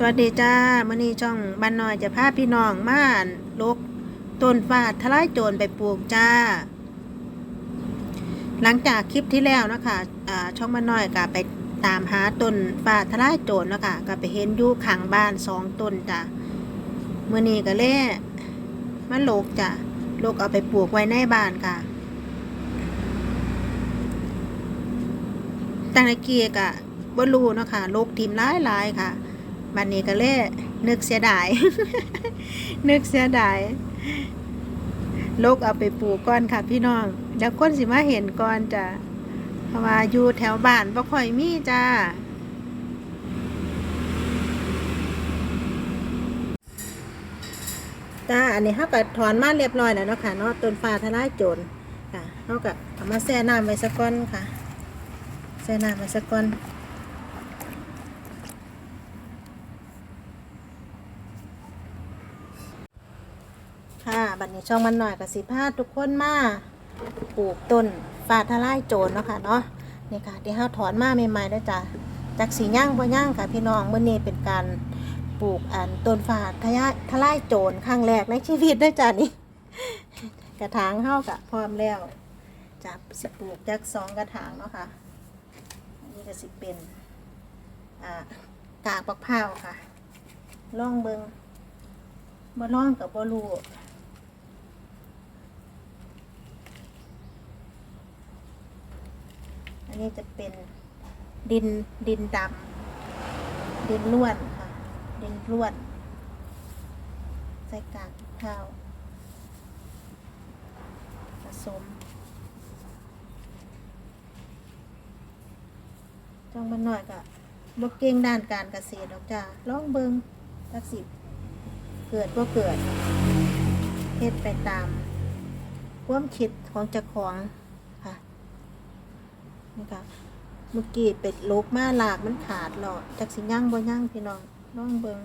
สวัสดีจ้ามื่อนี้ช่องบ้านน้อยจะพาพี่น้องมาลกต้นฟาทลายโจรไปปลูกจ้า หลังจากคลิปที่แล้วนะคะอ่าช่องบ้านน้อยก็ไปตามหาต้นฟาทลายโจรนะคะก็ไปเห็นอยู่ข้างบ้านสองต้นจ้ามื่อนี้ก็เลยมาลกจ้าลกเอาไปปลูกไว้ในบ้านค่ะตั้งแต่กี้ก็บ่รู้เนาะค่ะโลกทีมหลายหลายๆค่ะ บัดนี้ก็เลยนึกเสียดาย นึกเสียดายลกเอาไปปลูกก่อนค่ะพี่น้องเดี๋ยวคนสิมาเห็นก่อนจ้ะเพราะว่าอยู่แถวบ้านบ่ค่อยมีจ้าจ้าอันนี้เฮาก็ถอนมาเรียบร้อยแล้วเนาะค่ะเนาะต้นฟ้าทลายโจรค่ะเฮาก็เอามาแช่น้ำไว้สักก้อนค่ะใส่น้ำไปสักก่อนค่ะ บัดนี้ช่องมันหน่อยกับสิพาทุกคนมาปลูกต้นฟ้าทลายโจรเนาะค่ะเนาะนี่ค่ะที่เฮาถอนมาใหม่ๆเด้จ้ะจากสีย่างบ่ย่างค่ะพี่น้องเมื้อนี้เป็นการปลูกอันต้นฟ้าทลายทลายโจรครั้งแรกในชีวิตเด้จ้ะนี่กระถางเฮากะพร้อมแล้วจะสิปลูกจากสองกระถางเนาะค่ะอันนี้ก็สิเป็นอ่ากากปักพร้าค่ะล่องเบิงบ่ล่องกับบ่รูอั นี้จะเป็นดินดินดำดินล้วนค่ะ ดินล้วนใส่กากปักพร้าวผสมจ้องมันหน่อยกะบกเก่งด้านการเกษตรดอกจ้าลองเบิงจักสิบเกิดบ่เกิดเฮ็ดไปตาม ความคิดของเจ้าของ นี่ค่ะเมื่อกี้เป็ดลกมาหลากมันขาดหรอจักสิย่างบ่ย่างพี่น้องลองเบิง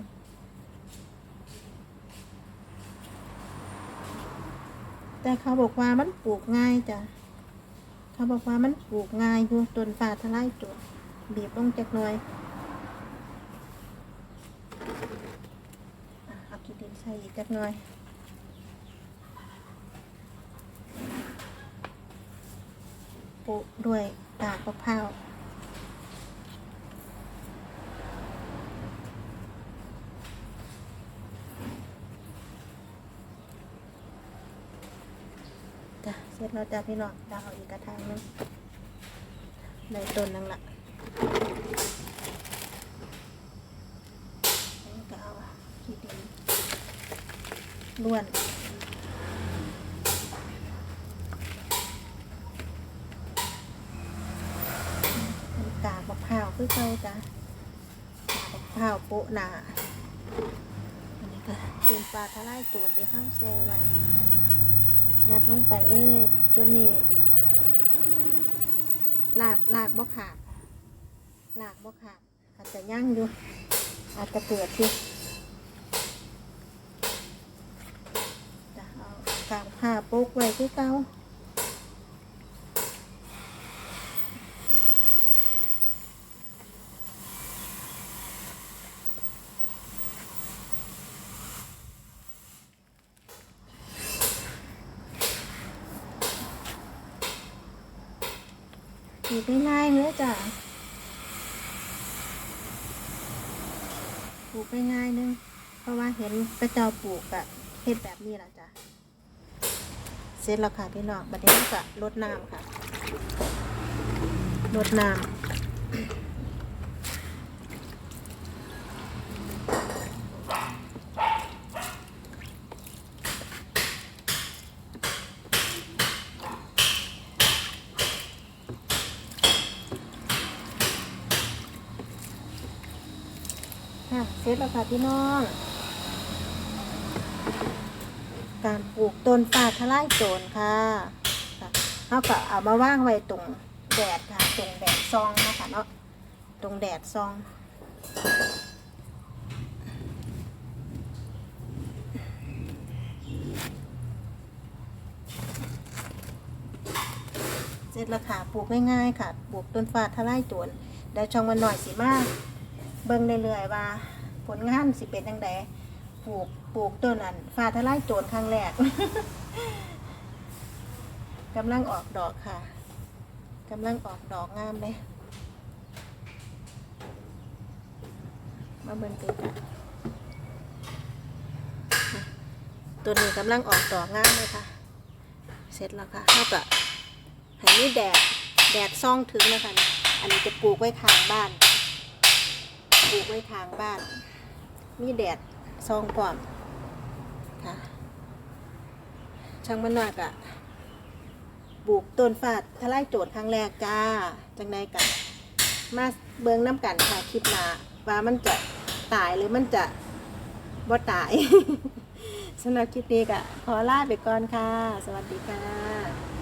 แต่เขาบอกว่ามันปลูกง่ายจ้ะเขาบอกว่ามันปลูกง่ายอยู่ต้นฟ้าทลายโจรบีบลงจักหน่อยอะเอาขี้ดินใส่อีกจักหน่อย ปลูกด้วยกากมะพร้าวจ้ะเสร็จแล้วจ้ะพี่น้องดาวอีกกระถางนึงในต้นนึงละก็เอาขี้ดินล้วน มัน กากมะพร้าวคือเก่าจ้ะกากมะพร้าวโปะหนาอันนี้ก็เป็นปลาทะลายโจรที่ห้ามแซ่ไว้ยัดลงไปเลยตัวนี้ลากลากบ่ขาดลากบ่ขาดอาจจะยั่งอยู่ อาจจะเกิดอยู่จะเอากางผ้าโป๊กไว้ที่เก่า ปลูกง่ายๆเลยจ้ะปลูกง่ายๆนึง เพราะว่าเห็นกระเจ้าปลูกอะเห็ดแบบนี้แหละจ้ะ เสร็จแล้วค่ะพี่น้องบัดนี้ก็ลดน้ำค่ะลดน้ำ ค่ะเสร็จแล้วค่ะพี่น้อง การปลูกต้นปาทลายโจรค่ะค่ะเขาก็เอามาว่างไว้ตรงแดดค่ะ ตรงแดดซองนะคะเนาะตรงแดดซองเสร็จแล้วค่ะ ปลูกง่ายๆค่ะ ปลูกต้นฟ้าทลายโจรได้ช่องมันหน่อยสิมาก เบิ่งเรื่อยๆว่า ผลงานสิเป็นจังไดปลูกปลูกต้นนั้นฟ้าทลายโจรครั้งแรกกำลังออกดอกค่ะกำลังออกดอกงามเลยมาเบิ่งกันตัวนี้กำลังออกดอกงามเลยค่ะ เสร็จแล้วค่ะเท่ากับให้มีแดดแดดซ่องถึงนะคะอันนี้จะปลูกไว้ข้างบ้าน ปลูกไว้ข้างบ้าน มีแดดซองก่อนค่ะช่างมันหน่อยกะปลูกต้นฟาดทลายโจทย์ครั้งแรกจ้า จังใดกันมาเบิ่งน้ำกันค่ะคลิปหน้าว่ามันจะตายหรือมันจะบ่ตายสำหรับคลิปนี้ก็ขอลาไปก่อนค่ะ สวัสดีค่ะ